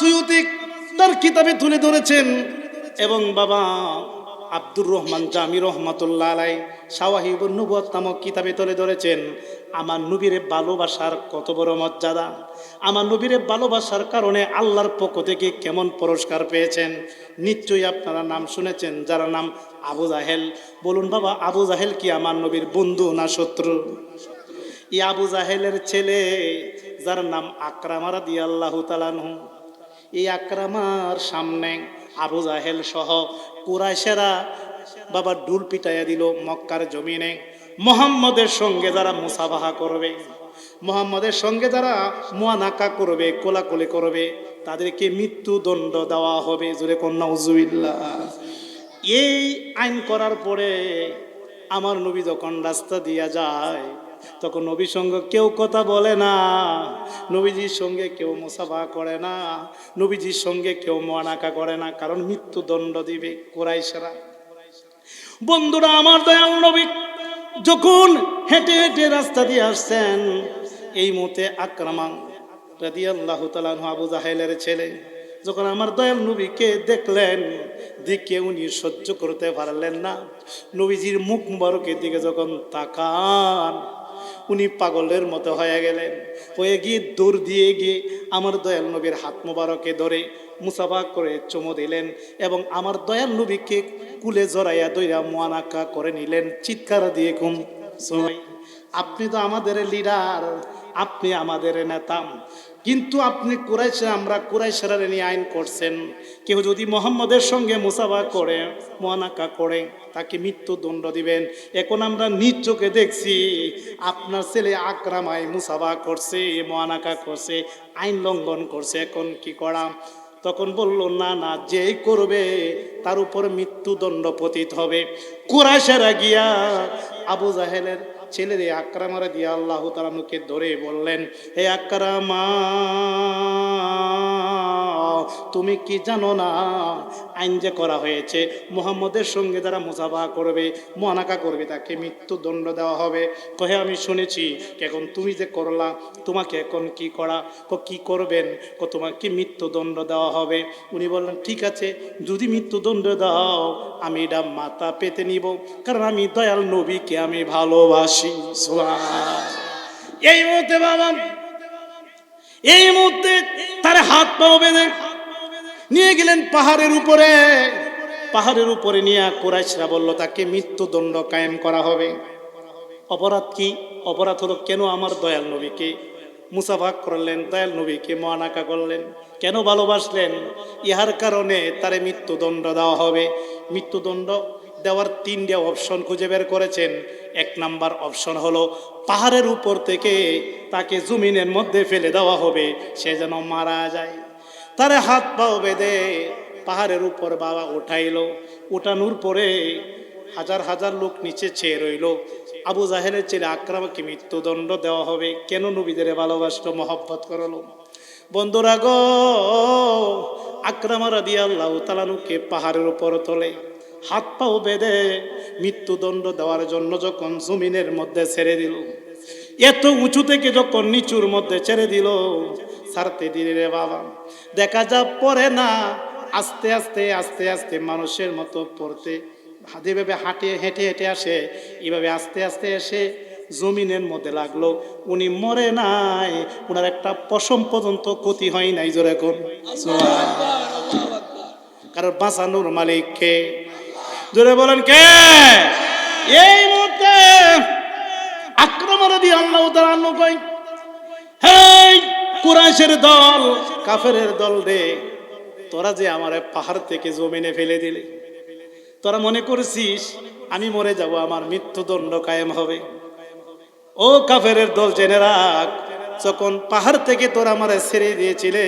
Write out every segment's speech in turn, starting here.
Suyuti তার কিতাবে তুলে ধরেছেন এবং বাবা আব্দুর রহমান জামি রহমাতুল্লাহ আলাই শাওয়াহিব নবুয়াত নামক কিতাবে তুলে ধরেছেন, আমার নবীরে ভালোবাসার কত বড় মর্যাদা। আমার নবীরে ভালোবাসার কারণে আল্লাহর পক্ষ থেকে কেমন পুরস্কার পেয়েছেন। নিশ্চয়ই আপনারা নাম শুনেছেন, যার নাম আবু জাহেল। বলুন বাবা, আবু জাহেল কি আমার নবীর বন্ধু না শত্রু? ই আবু জাহেলের ছেলে, যার নাম আকরামারা দিয়ে আল্লাহ তালানহু এই আক্রামার সামনে আবু জাহেল সহ কুরাইশেরা বাবা ডুল পিটাইয়া দিল মক্কার জমিনে। মোহাম্মদের সঙ্গে যারা মুসাফাহা করবে, মোহাম্মদের সঙ্গে যারা মুয়ানাকা করবে, কোলাকুলি করবে, তাদেরকে মৃত্যুদণ্ড দেওয়া হবে। জোরে কন্যা উজুবিল্লা এই আইন করার পরে আমার নবী যখন রাস্তা দিয়া যায় তখন নবীর সঙ্গে কেউ কথা বলে না, নবীজির সঙ্গে কেউ মুসাফা করে না, নবীজির সঙ্গে কেউ মনাকা করে না, কারণ মৃত্যুদণ্ড দিবে কোরাইশরা। বন্ধুরা, আমার দয়াল নবী যখন হেঁটে হেঁটে রাস্তা দিয়ে আসছেন, এই মতে আক্রমণ রাদি আল্লাহ আবু জাহেলের ছেলে, যখন আমার দয়াল নবীকে দেখলেন দিকে উনি সহ্য করতে পারলেন না। নবীজির মুখ মুবারকের দিকে যখন তাকান উনি পাগলের মতো হয়ে গেলেন। হয়ে গিয়ে দৌড় দিয়ে গিয়ে আমার দয়াল নবীর হাত মোবারকে ধরে মুসাফা করে চুমো দিলেন এবং আমার দয়াল নবীকে কুলে জড়াইয়া দইরা মোয়ানাকা করে নিলেন। চিৎকার দিয়ে ঘুম সময় আপনি তো আমাদের লিডার আপনি আমাদের নেতা। কিন্তু আপনি কুরাইশে আমরা কুরাইশেরা নিয়ে আইন করছেন। কেউ যদি মোহাম্মদের সঙ্গে মুসাফা করে মোয়ানাকা করে, তাকে মৃত্যুদণ্ড দিবেন। এখন আমরা নিজ চোখে দেখছি, আপনার ছেলে আকরামাই মুসাফা করছে মোয়ানাকা করছে, আইন লঙ্ঘন করছে, এখন কি করা? তখন বলল, না না, যেই করবে, তার উপর মৃত্যুদণ্ড পতিত হবে। কুরাইশেরা গিয়া আবু জাহেলের ছেলের আক্রামারা দিয়া আল্লাহ তালানুকে ধরে বললেন হে আক্রামা তুমি কি জানো না? আইন যে করা হয়েছে, মোহাম্মদের সঙ্গে যারা মুসাফা করবে মনাকা করবে, তাকে মৃত্যুদণ্ড দেওয়া হবে। কহে, আমি শুনেছি এখন তুমি যে করলা, তোমাকে এখন কি করা, কো কি করবেন, কো তোমাকে মৃত্যুদণ্ড দেওয়া হবে? উনি বললেন, ঠিক আছে, যদি মৃত্যুদণ্ড দাও, আমি এটা মাথা পেতে নিব, কারণ আমি দয়াল নবীকে আমি ভালোবাসি। এই মুহূর্তে বাবা, এই মুহূর্তে তার হাত পাও বেঁধে নিয়ে গেলেন পাহাড়ের উপরে। পাহাড়ের উপরে নিয়ে কোরাইশরা বলল, তাকে মৃত্যুদণ্ড কায়েম করা হবে। অপরাধ কি? অপরাধ হলো, কেন আমার দয়াল নবীকে মুসাফাক করলেন, দয়াল নবীকে মহানাকা করলেন? কেন ভালোবাসলেন? ইহার কারণে তারে মৃত্যুদণ্ড দেওয়া হবে। মৃত্যুদণ্ড দেওয়ার তিনটে অপশন খুঁজে বের করেছেন। এক নাম্বার অপশন হলো, পাহাড়ের উপর থেকে তাকে জমিনের মধ্যে ফেলে দেওয়া হবে, সে যেন মারা যায়। তারে হাত পাও বেঁধে পাহাড়ের উপর বাবা উঠাইলো। উঠানোর পরে হাজার হাজার লোক নিচে চেয়ে রইল। আবু জাহেলের ছেলে আক্রামকে মৃত্যুদণ্ড দেওয়া হবে। কেন নবীদের ভালোবাসলো, মহব্বত করল? বন্ধুরা গো, আক্রামা রাদি আল্লাহ তালানুকে পাহাড়ের উপর তোলে। হাত পাও বেঁধে মৃত্যুদণ্ড দেওয়ার জন্য যখন জমিনের মধ্যে ছেড়ে দিল। এত উঁচু থেকে যখন নিচুর মধ্যে ছেড়ে দিল ছাড়তে দিলে রে বাবা। দেখা যা পরে না, আস্তে আস্তে আস্তে আস্তে মানুষের মতো পড়তে যেভাবে হাঁটে, হেঁটে হেঁটে আসে, এভাবে আস্তে আস্তে এসে জমিনের মধ্যে লাগল। উনি মরে নাই ওনার একটা পশম পর্যন্ত ক্ষতি হয় নাই জোরে কোন কারণ বাঁচানোর মালিক কে? জোরে বলেন কে? এই মুহূর্তে আক্রমণ দিয়ে আল্লাহ তাআলা কই হেই কুরাইশের দল কাফেরের দল রে। তোরা যে আমার পাহাড় থেকে জমিনে ফেলে দিলে। তোরা মনে করছিস আমি মরে যাব আমার মৃত্যুদণ্ড কায়েম হবে। ও কাফেরের দল জেনে রাখ যখন পাহাড় থেকে তোরা আমার ছেড়ে দিয়েছিলে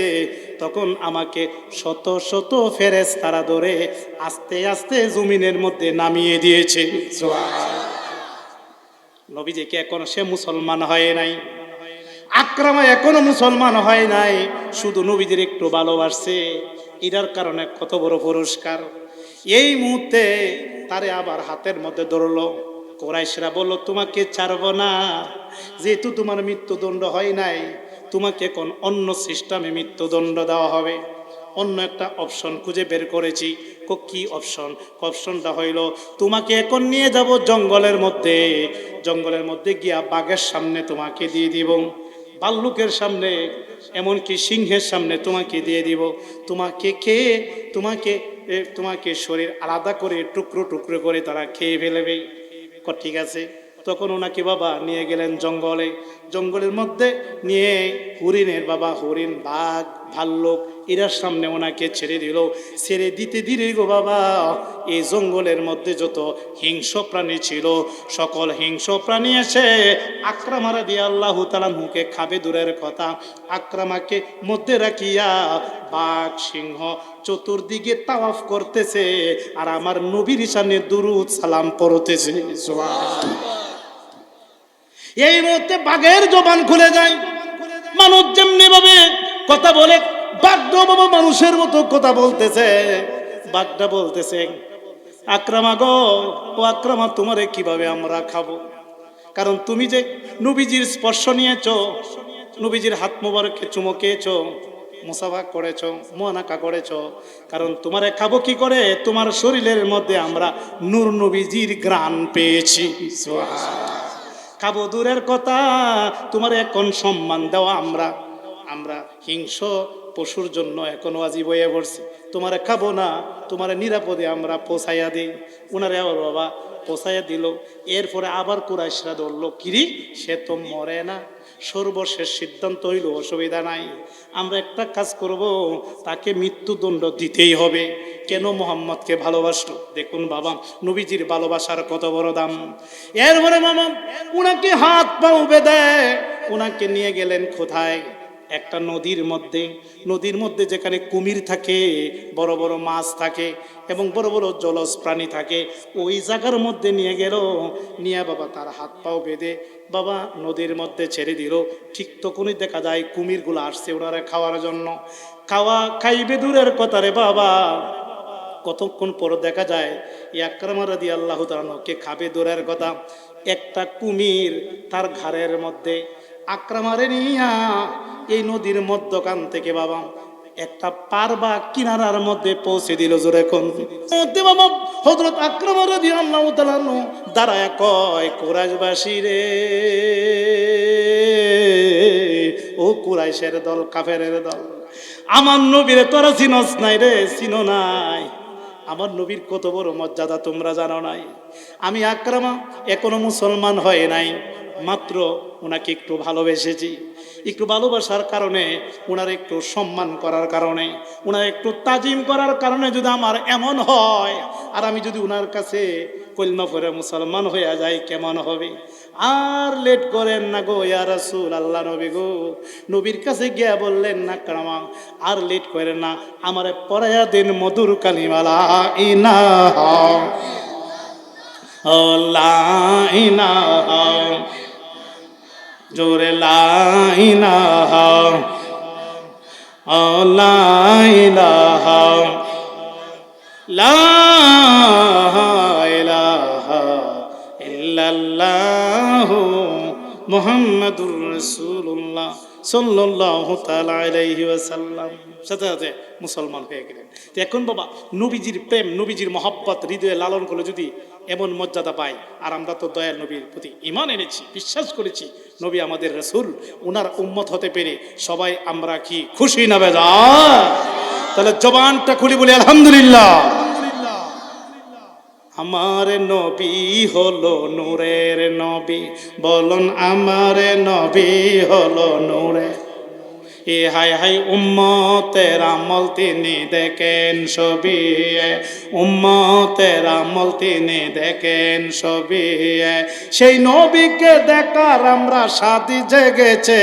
তখন আমাকে শত শত ফেরেস তারা ধরে আস্তে আস্তে জমিনের মধ্যে নামিয়ে দিয়েছে। নবীজিকে এখনও সে মুসলমান হয় নাই। আক্রামা এখনও মুসলমান হয় নাই। শুধু নবীদের একটু ভালোবাসছে এটার কারণে কত বড় পুরস্কার। এই মুহূর্তে তারে আবার হাতের মধ্যে ধরলো। কোরাইশরা বলল, তোমাকে ছাড়বো না। যেহেতু তোমার মৃত্যুদণ্ড হয় নাই, তোমাকে এখন অন্য সিস্টেমে মৃত্যুদণ্ড দেওয়া হবে। অন্য একটা অপশন খুঁজে বের করেছি। কো, কি অপশন অপশনটা হইল, তোমাকে এখন নিয়ে যাব জঙ্গলের মধ্যে। জঙ্গলের মধ্যে গিয়া বাঘের সামনে তোমাকে দিয়ে দিব। ভাল্লুকের সামনে, এমনকি সিংহের সামনে তোমাকে দিয়ে দিব। তোমাকে খেয়ে তোমাকে তোমাকে শরীর আলাদা করে, টুকরো টুকরো করে তারা খেয়ে ফেলবে। ঠিক আছে? তখন ওনাকে বাবা নিয়ে গেলেন জঙ্গলে। জঙ্গলের মধ্যে নিয়ে হরিণের বাবা হরিণ বাঘ ভাল্লুক এরার সামনে ওনাকে ছেড়ে দিল। ছেড়ে দিতে দিলে গো বাবা, এই জঙ্গলের মধ্যে যত হিংস্র প্রাণী ছিল, সকল হিংস্র প্রাণী এসে আক্রামারা দিয়ে আল্লাহ তালাহুকে খাবে দূরের কথা। আক্রামাকে মধ্যে রাখিয়া বাঘ, সিংহ চতুর্দিকে তাওয়াফ করতেছে আর আমার নবীর সামনে দুরুদ সালাম পড়তেছে। এই মুহূর্তে বাঘের জবান খুলে যায়। মানুষ যেমনি ভাবে কথা বলে বাবা মানুষের মতো কথা বলতেছে। বাঘটা বলতেছে, আক্রামা গো ও আক্রামা, তোমারে কীভাবে আমরা খাব? কারণ তুমি যে নবীজির স্পর্শ নিয়েছ, নবীজির হাত মোবারককে চুমকেছ মুসাফা করেছ মোয়ানাকা করেছ, কারণ তোমারে খাব কি করে? তোমার শরীরের মধ্যে আমরা নূর নবীজির গ্রাণ পেয়েছি। খাব দূরের কথা, তোমার এখন সম্মান দেওয়া আমরা আমরা হিংস পশুর জন্য এখনও আজি বয়ে পড়ছি। তোমারে খাব না, তোমারে নিরাপদে আমরা পোষাইয়া দিই। ওনারে আবার বাবা পোষাইয়া দিল। এরপরে আবার কুরাইশরা ধরলো, কিরি, সে তো মরে না। সর্বশেষ সিদ্ধান্ত হইল, অসুবিধা নাই। আমরা একটা কাজ করব, তাকে মৃত্যুদণ্ড দিতেই হবে। কেন মোহাম্মদকে ভালোবাসলো? দেখুন বাবা, নবীজির ভালোবাসার কত বড় দাম। এরপরে মামা উনাকে হাত পা উবে দেয়। উনাকে নিয়ে গেলেন কোথায়? একটা নদীর মধ্যে নদীর মধ্যে যেখানে কুমির থাকে, বড় বড় মাছ থাকে এবং বড় বড় জলজ প্রাণী থাকে, ওই জায়গার মধ্যে নিয়ে গেল, নিয়ে বাবা তার হাত পাও বেঁধে বাবা নদীর মধ্যে ছেড়ে দিল। ঠিক তখনই দেখা যায় কুমিরগুলো আসছে ওনারা খাওয়ার জন্য। খাওয়া খাইবে দূরের কথা রে বাবা। কতক্ষণ পর দেখা যায়, ইয়াক্রামা দিয়ে আল্লাহ কে খাবে দূরের কথা। একটা কুমির তার ঘাড়ের মধ্যে আক্রামারে নিয়া এই নদীর মধ্যখান থেকে বাবা, একটা পারবা কিনারার মধ্যে পৌঁছে দিল জোরে কোন। মধ্যে বাবা হজরত আক্রমণ দিয়ে আল্লাহ তালানো দাঁড়ায় কয়, কোরাইশবাসী রে, ও কুরাইশের দল, কাফেরের দল, আমার নবীরে তোরা চিনস নাই রে, চিনো নাই। আমার নবীর কত বড় মর্যাদা তোমরা জানো নাই। আমি আক্রামা, এখনও মুসলমান হয় নাই। মাত্র ওনাকে একটু ভালোবেসেছি। একটু ভালোবাসার কারণে, ওনার একটু সম্মান করার কারণে, ওনার একটু তাজিম করার কারণে যদি আমার এমন হয়, আর আমি যদি ওনার কাছে কলমা পরে মুসলমান হয়ে যাই, কেমন হবে? আর লেট করেন না গো, ইয়া রাসূল আল্লাহ নবী গো। নবীর কাছে গিয়া বললেন, না কারমা, আর লেট করেন না, আমারে পড়াইয়া দিন মধুর কালিমালা ইনাহা জোরে লাইলাহা ও লাইলাহা লা মুহাম্মাদুর রসুল্লাহ তাআলা আলাইহি সাথে সাথে মুসলমান হয়ে গেলেন। তো এখন বাবা, নবীজির প্রেম, নবীজির মহব্বত, হৃদয়ে লালন করে যদি এমন মর্যাদা পাই আর আমরা তো দয়ার নবীর প্রতি ইমান এনেছি, বিশ্বাস করেছি, নবী আমাদের রসুল, উনার উম্মত হতে পেরে সবাই আমরা কি খুশি না বেজা তাহলে জবানটা খুলি বলি, আলহামদুলিল্লাহ। আমার নবী হলো নূরের নবী, বলুন আমার নবী হলো নূরে। এ হাই হাই উম্মতের আমল তিনি দেখেন ছবি উম্মতের আমল তিনি দেখেন ছবি সেই নবীকে দেখার আমরা সাথী জেগেছে,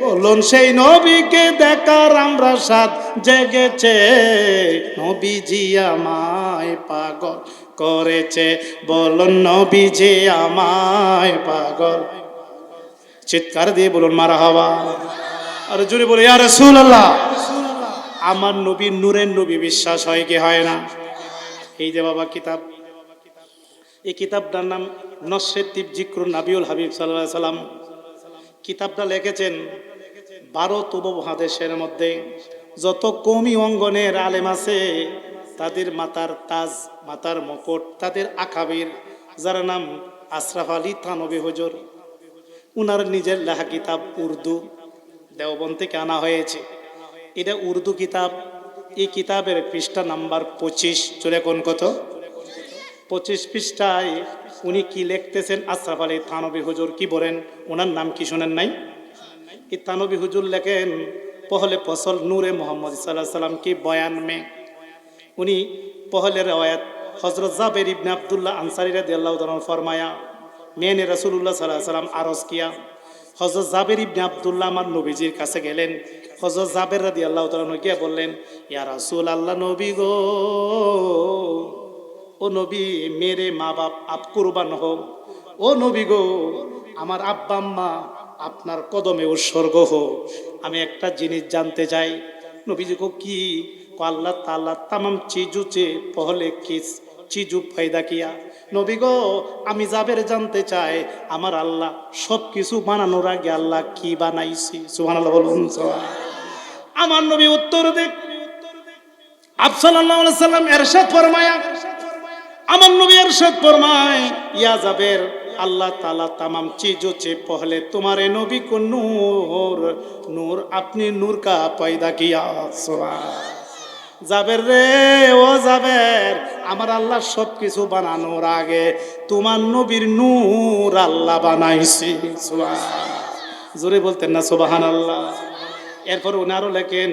বলুন সেই নবীকে দেখার আমরা সাথ জেগেছে। নবীজি আমায় পাগল করেছে। বলুন নবীজি আমায় পাগল। চিৎকার দিয়ে বলুন মারা হওয়া আর জোরে বলে আর রাসূলুল্লাহ। আমার নবী নূরের নবী, বিশ্বাস হয় কি হয় না? এই যে বাবা কিতাব। এই কিতাবটার নাম নসরে তিব জিক্রুন নাবিউল হাবিব সাল্লাহ সাল্লাম। কিতাবটা লিখেছেন ভারত উপমহাদেশের মধ্যে। যত কমি অঙ্গনের আলেম আছে তাদের মাতার তাজ, মাতার মকট, তাদের আকাবির যার নাম আশরাফ আলী থানবী হজর। উনার নিজের লেখা কিতাব উর্দু। দেওবন থেকে আনা হয়েছে। এটা উর্দু কিতাব। এই কিতাবের পৃষ্ঠা নাম্বার পঁচিশ। চলে কোন কত? পঁচিশ পৃষ্ঠায় উনি কি লিখতেছেন? আশরাফ আলী থানবী হুজুর কি বলেন? ওনার নাম কি শোনেন নাই? এই থানবী হুজুর লেখেন, পহলে ফসল নূরে মোহাম্মদ সাল্লাহ সাল্লাম কি বয়ান মে? উনি পহলের রওয়ায়াত হজরত জাবের ইবনে আবদুল্লাহ আনসারি রাদি আল্লাহ ফরমায়া মেনে রসুল্লাহ সাল্লাহ সাল্লাম আরস কিয়া। হজরত জাবের ইবনে আবদুল্লাহ আমার নবীজির কাছে গেলেন। হজরত জাবের রাদি আল্লাহ তালন গিয়া বললেন, ইয়া রাসুল আল্লাহ নবী গো, ও নবী, মেরে মা বাপ আপ কুরবান হোক ও নবী গো, আমার আব্বা আম্মা আপনার কদমে উৎসর্গ হোক আমি একটা জিনিস জানতে চাই। নবীজি কো কি কো আল্লাহ তাল্লাহ তামাম চিজুচে পহলে কিস, চিজু ফায়দা কিয়া। নবী গো, আমি যাবের জানতে চাই, আমার আল্লাহ সব কিছু বানানোর আগে আল্লাহ কি বানাইছি? সুবহানাল্লাহ, বলুন আমার নবী উত্তর দেখ আফসাল্লাহ সাল্লাম এরশাদ ফরমায়া। আমার নবী এরশাদ ফরমায়, ইয়া যাবের, আল্লাহ তালা তামাম চিজো চে পহলে তোমারে নবী কো নূর নূর আপনি নূর কা পয়দা কিয়া, সুবহান। যাবের রে, ও যাবের। আমার আল্লাহ সব কিছু বানানোর আগে তোমার নবীর নূর আল্লাহ বানাইছি। জোরে বলতেন না সুবাহান আল্লাহ এরপর উনারও লেখেন,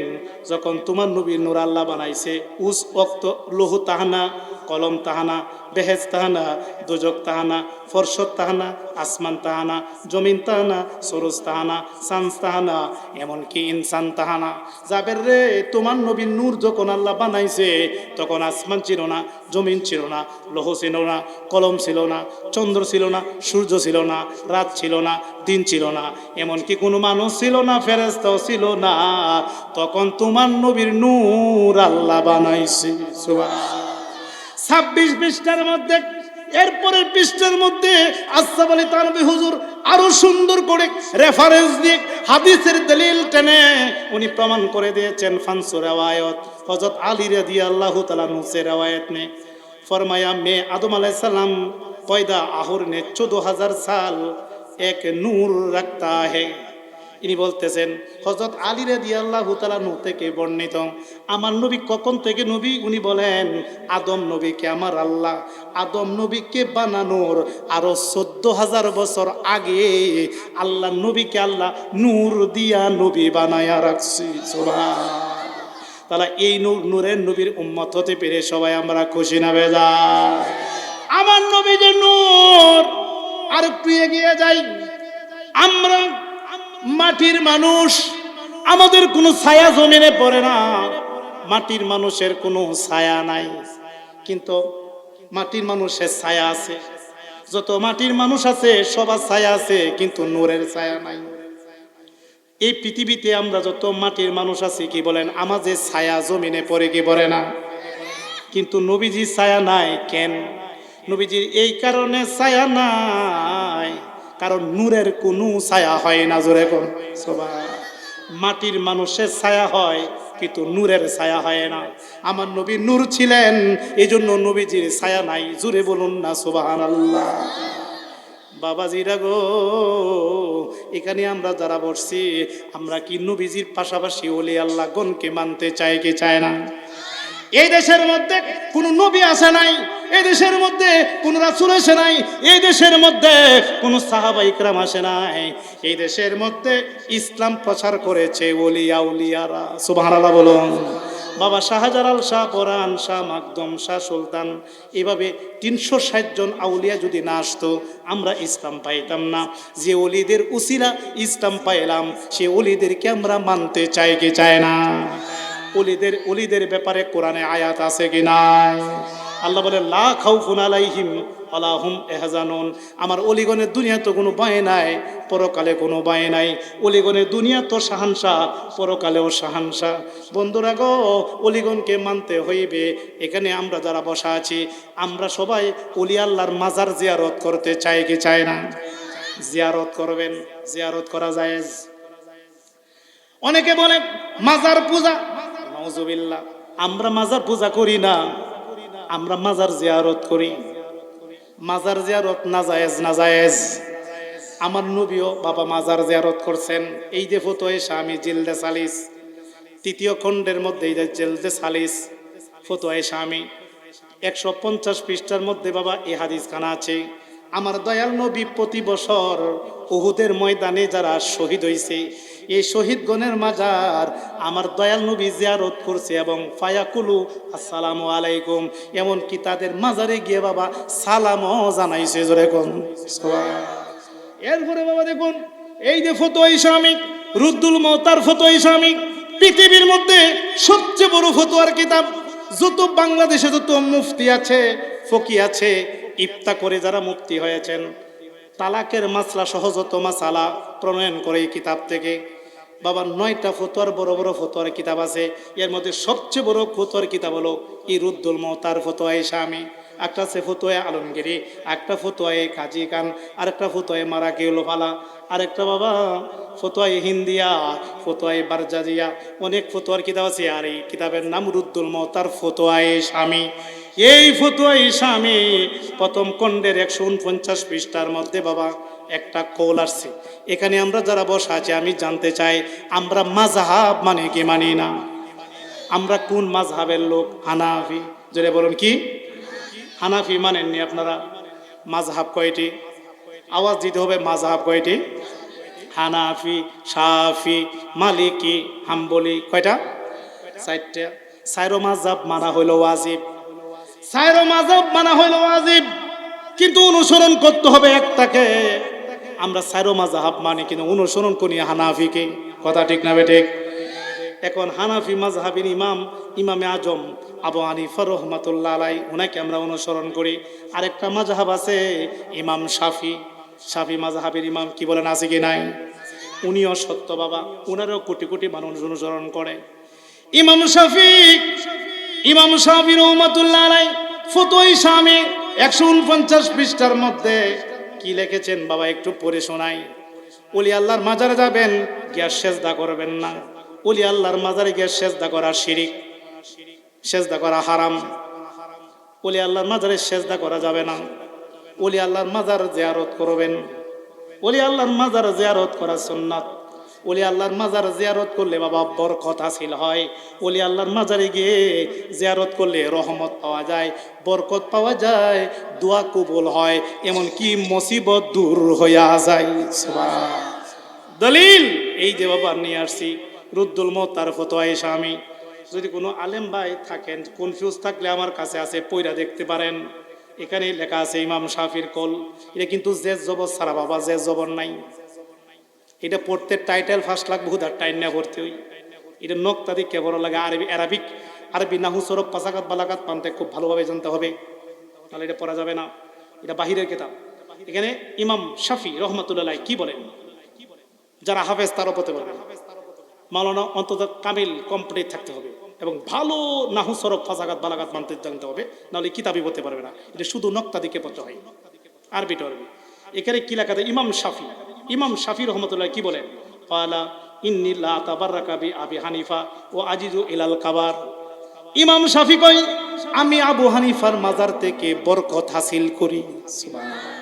যখন তোমার নবীর নূর আল্লাহ বানাইছে, উস অক্ত লোহ তাহানা কলম তাহানা, বেহেজ তাহানা, দুজক তাহানা ফরসত তাহানা, আসমান তাহানা, জমিন তাহানা, সরোজ তাহানা, সান্স তাহানা, এমনকি ইনসান তাহানা। যাবের রে, তোমার নবীর নূর যখন আল্লাহ বানাইছে, তখন আসমান ছিল না, জমিন ছিল না, লৌহ ছিল না, কলম ছিল না, চন্দ্র ছিল না, সূর্য ছিল না, রাত ছিল না, দিন ছিল না। এমনকি কোনো মানুষ ছিল না ফেরেস্তাও ছিল না। তখন তোমার নবীর নূর আল্লাহ বানাইছে। সুবহানাল্লাহ। ছাব্বিশ পৃষ্ঠার মধ্যে, এরপরের পৃষ্ঠার মধ্যে আসাফ আলী তানবী হুজুর আরও সুন্দর করে রেফারেন্স দিয়ে হাদিসের দলিল টেনে উনি প্রমাণ করে দিয়েছেন ফানসুর রেওয়ায়ত হজরত আলী রাদি আল্লাহ তালা নুসে রেওয়ায়ত নে ফরমায়া, মে আদম আলাইহিস সালাম পয়দা আহুর নে চোদ্দ হাজার সাল এক নূর রাখতা হে। ইনি বলতেছেন হজরত আলী রেদি আল্লাহ নু থেকে বর্ণিত। আমার নবী কখন থেকে নবী? উনি বলেন, আদম নবীকে আমার আল্লাহ, আদম নবীকে বানানোর আরও চোদ্দ হাজার বছর আগে আল্লাহ নবীকে আল্লাহ নূর দিয়া নবী বানায়া রাখছি। তাহলে এই নূর, নূরের নবীর উম্মত হতে পেরে সবাই আমরা খুশি না বেজা? আমার নবী যে নূর আর একটু এগিয়ে যাই। আমরা মাটির মানুষ, আমাদের কোনো ছায়া জমিনে পড়ে না। মাটির মানুষের কোনো ছায়া নাই। কিন্তু মাটির মানুষের ছায়া আছে। যত মাটির মানুষ আছে, সবার ছায়া আছে, কিন্তু নূরের ছায়া নাই। এই পৃথিবীতে আমরা যত মাটির মানুষ আছি, কি বলেন আমাদের ছায়া জমিনে পড়ে, কি পড়ে না? কিন্তু নবীজির ছায়া নাই, কেন? নবীজির এই কারণে ছায়া নাই। কারণ নূরের কোনো ছায়া হয় না জোরে সবাই মাটির মানুষের ছায়া হয়, কিন্তু নূরের ছায়া হয় না। আমার নবী নূর ছিলেন এই জন্য নবীজির ছায়া নাই জুড়ে বলুন না সুবাহান আল্লাহ বাবাজিরা গো, এখানে আমরা যারা বসছি, আমরা কি নবীজির পাশাপাশি ওলি আল্লাহ গনকে মানতে চাই কি চায় না? এই দেশের মধ্যে কোনো নবী আসে নাই, এই দেশের মধ্যে কোনো রাসুল আসে নাই, এই দেশের মধ্যে কোনো সাহাবা ইকরাম আসে নাই। এই দেশের মধ্যে ইসলাম প্রচার করেছে ওলিয়া উলিয়ারা। সুবহানাল্লাহ বলুন। বাবা শাহজালাল শাহ পরান শাহ মাকদম, শাহ সুলতান, এভাবে তিনশো ষাট জন আউলিয়া যদি না আসতো, আমরা ইসলাম পাইতাম না। যে অলিদের উসিলা ইসলাম পাইলাম, সে অলিদেরকে আমরা মানতে চাই কি চায় না? অলিদের অলিদের ব্যাপারে কোরআনে আয়াত আছে কি নাই? আল্লাহ বলে, লা খাউফুন আলাইহিম আলাহুম এহজানুন আমার অলিগণের দুনিয়া তো কোনো বায়ে নাই, পরকালে কোনো বায়ে নাই। অলিগণের দুনিয়া তো সাহানসা, পরকালেও সাহানসা। বন্ধুরা গো, অলিগণকে মানতে হইবে। এখানে আমরা যারা বসা আছি, আমরা সবাই অলি আল্লাহর মাজার জিয়ারত করতে চাই কি চাই না? জিয়ারত করবেন? জিয়ারত করা যায় অনেকে বলে, মাজার পূজা নাউজুবিল্লাহ। আমরা মাজার পূজা করি না। আমরা মাজার জিয়ারত করি। মাজার জিয়ারত না জায়েজ না জায়েজ। আমার নবীও বাবা মাজার জিয়ারত করছেন। এই যে এসে আমি জিলদে সালিস, তৃতীয় খণ্ডের মধ্যে এই যে জিলদে সালিস ফটো এসে আমি একশো পঞ্চাশ পৃষ্ঠার মধ্যে বাবা এই হাদিস খানা আছে। আমার দয়াল নবী প্রতি বছর উহুদের ময়দানে যারা শহীদ হয়েছে এই শহীদগণের মাজার আমার দয়াল নবী জিয়ারত করছে এবং ফায়াকুলু, আসসালামু আলাইকুম। এমনকি তাদের মাজারে গিয়ে বাবা সালামও জানাইছে, জোরে কোন? এরপরে বাবা দেখুন, এই যে ফতো ইসলামিক, রুদ্দুল মতার ফতো ইসলামিক, পৃথিবীর মধ্যে সবচেয়ে বড় ফতোয়ার কিতাব, যত বাংলাদেশে যত মুফতি আছে, ফকি আছে, ইফতা করে যারা মুক্তি হয়েছেন, তালাকের মাসলা সহজত মাসালা প্রণয়ন করে এই কিতাব থেকে বাবা, নয়টা ফতোয়ার বড় বড় ফতোয়ার কিতাব আছে। এর মধ্যে সবচেয়ে বড় ফতোয়ার কিতাব হলো ইরুদ্দুল মতার ফতোয়া স্বামী একটা আছে ফতোয়া আলমগিরি, একটা ফতোয়ায় কাজী খান আরেকটা ফতোয়ায় মারাকিউল ফালা আরেকটা বাবা ফতোয়াই হিন্দিয়া ফতোয়াই বারজাজিয়া। অনেক ফতোয়ার কিতাব আছে আর এই কিতাবের নাম রুদ্দুল মতার ফতোয়ায় স্বামী এই ফতোয়াই স্বামী প্রথম খণ্ডের একশো উনপঞ্চাশ পৃষ্ঠার মধ্যে বাবা একটা কৌল আসছে। এখানে আমরা যারা বসা আছি, আমি জানতে চাই, আমরা মাজাহাব মানে কি, মানি না? আমরা কোন মাঝহাবের লোক? হানাফি। যদি বলুন কি? হানাফি মানেননি আপনারা? মাঝহাব কয়টি? আওয়াজ দিতে হবে মাঝহাব কয়টি? হানাফি সাফি মালিকি, হাম্বলি, কয়টা? চারটা। সাইরো মাঝহাব মানা হইল ওয়াজিব। সাইরো মাঝহাব মানা হইল ওয়াজিব। কিন্তু অনুসরণ করতে হবে একটাকে। আমরা সাইরো মাঝহাব মানি, কিন্তু অনুসরণ করি হানাফিকে। কথা ঠিক না বেঠিক এখন হানাফি মাজহাবির ইমাম, ইমামে আজম আবু হানিফা রহমাতুল্লাহ আলাই ওনাকে আমরা অনুসরণ করি। আরেকটা মাজহাব আছে, ইমাম শাফি। শাফি মাজহাবির ইমাম কি বলেন, আছে কি নাই? উনিও সত্য বাবা ওনারও কোটি কোটি মানুষ অনুসরণ করে। ইমাম শাফি ইমাম শাফি রহমাতুল্লাহ আলাই ফতোই স্বামী একশো উনপঞ্চাশ পৃষ্ঠার মধ্যে কি লিখেছেন বাবা একটু পড়ে শোনাই। ওলি আল্লাহর মাজারে যাবেন গ্যাস সেজদা করবেন না। ওলি আল্লাহর মাজারে গিয়া সেজদা করা শিরিক, সেজদা করা হারাম। ওলি আল্লাহর মাজারে সেজদা করা যাবে না। ওলি আল্লাহর মাজার জিয়ারত করবেন। ওলি আল্লাহর মাজার জিয়ারত করা সুন্নাত। ওলি আল্লাহর মাজার জিয়ারত করলে বাবা বরকত হাসিল হয়। ওলি আল্লাহর মাজারে গিয়ে জিয়ারত করলে রহমত পাওয়া যায়, বরকত পাওয়া যায়, দোয়া কবুল হয়, এমনকি মুসিবত দূর হইয়া যায়। দলিল এই যে বাবা নিয়ে আসছি, রুদ্দুল মত তার ফতোয়া এসে আমি। যদি কোনো আলেম ভাই থাকেন কনফিউজ থাকলে আমার কাছে আছে, পইরা দেখতে পারেন। এখানে লেখা আছে ইমাম শাফির কল। এটা কিন্তু জেজ জবর, সারা বাবা জেজ জবর নাই। এটা পড়তে টাইটেল ফার্স্ট লাগবে হুদার টাইম না পড়তে ওই এটা নক্তাদি কেবল লাগে আরবি আরবিক আরবি নাহু সরব পাশাকাত বালাকাত পানতে খুব ভালোভাবে জানতে হবে। তাহলে এটা পড়া যাবে না। এটা বাহিরের কেতাব। এখানে ইমাম শাফি রহমতুল্লাহ কি বলেন? যারা হাফেজ তারও পড়তে পারবে মাওলানা অন্তত কামিল কমপ্লিট থাকতে হবে এবং ভালো নাহু সরব ফাঁসাগাত বালাগাত মানতে জানতে হবে, নাহলে কিতাবই পড়তে পারবে না। এটা শুধু নক্তা দিকে পড়তে হয়। আরবি টরবি এখানে কি লেখাতে ইমাম শাফি। ইমাম শাফি রহমতুল্লাহ কি বলেন? পালা ইন্নিল্লা তাবাররাকা কাবি আবি হানিফা ও আজিজু ইলাল কাবার। ইমাম শাফি কই আমি আবু হানিফার মাজার থেকে বরকত হাসিল করি। সুবহানাল্লাহ।